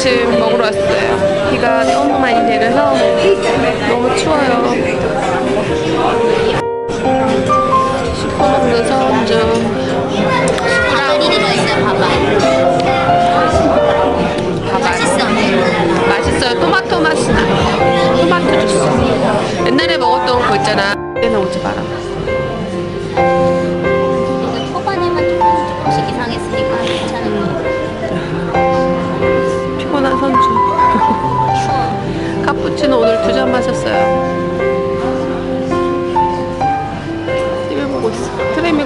아침 먹으러 왔어요. 비가 너무 많이 내려서 너무 추워요. 토마토 맛이 나요. 토마토 주스. 옛날에 먹었던 거 있잖아. 그때는 오지 마라.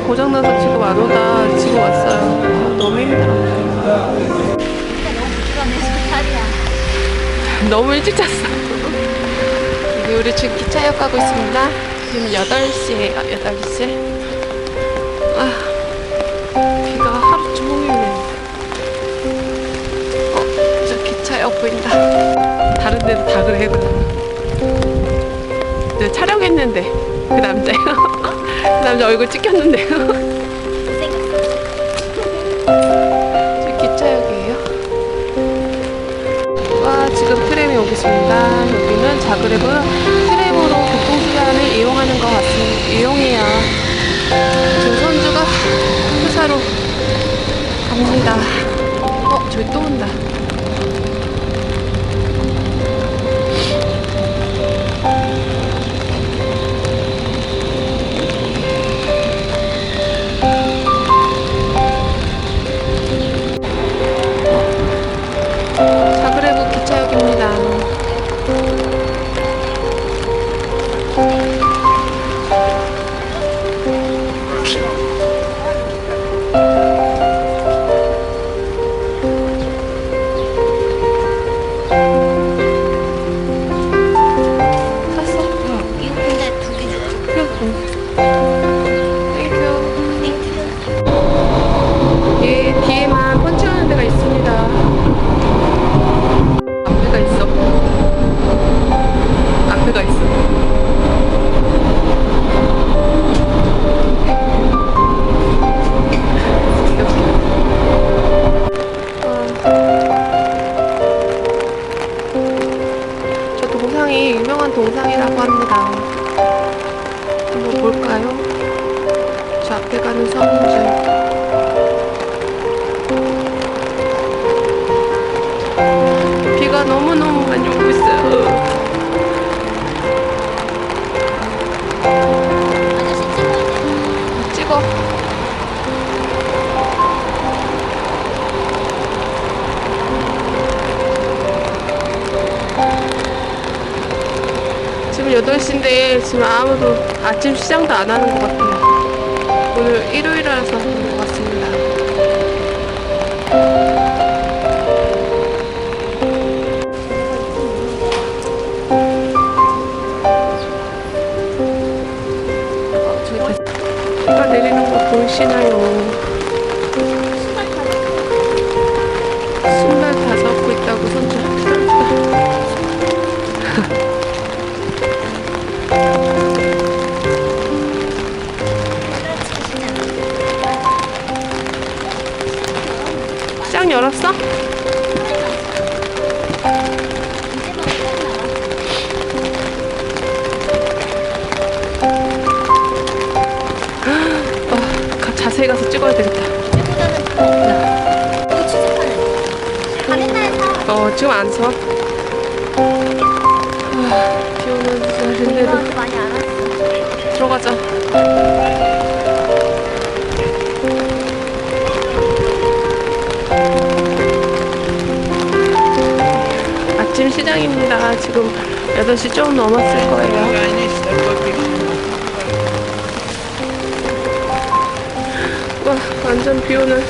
고장나서 지금 안 오다 지금 왔어요. 아, 너무 힘들어. 너무 일찍 잤어. 우리 지금 기차역 가고 있습니다. 지금 8시에요, 8시. 아, 비가 하루 종일 내린다. 어, 저 기차역 보인다. 다른 데도 다 그래, 그 네, 촬영했는데, 그 남자요. 그 남자 얼굴 찍혔는데요. 생겼어. 저 기차역이에요. 와 지금 트램이 오고 있습니다. 여기는 자그레브 트램으로 교통수단을 이용하는 것 같습니다. 이용해요. 지금 선주가 회사로 갑니다. 어 저기 또 온다. 볼까요? 저 앞에 가는 성인줄. 비가 너무너무 많이 오고 8시인데 지금 아무도 아침 시장도 안 하는 것 같아요. 오늘 일요일이라서 그런 것 같습니다. 어, 비가 내리는 거 보이시나요? 시장 열었어? 어, 가- 자세히 가서 찍어야 되겠다. 사. 어, 지금 안 서. 아, 비 오는 날인데도. 들어가자. 지금 8시 좀 넘었을 거예요. 와, 완전 비 오는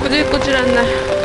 꾸질꾸질한 날.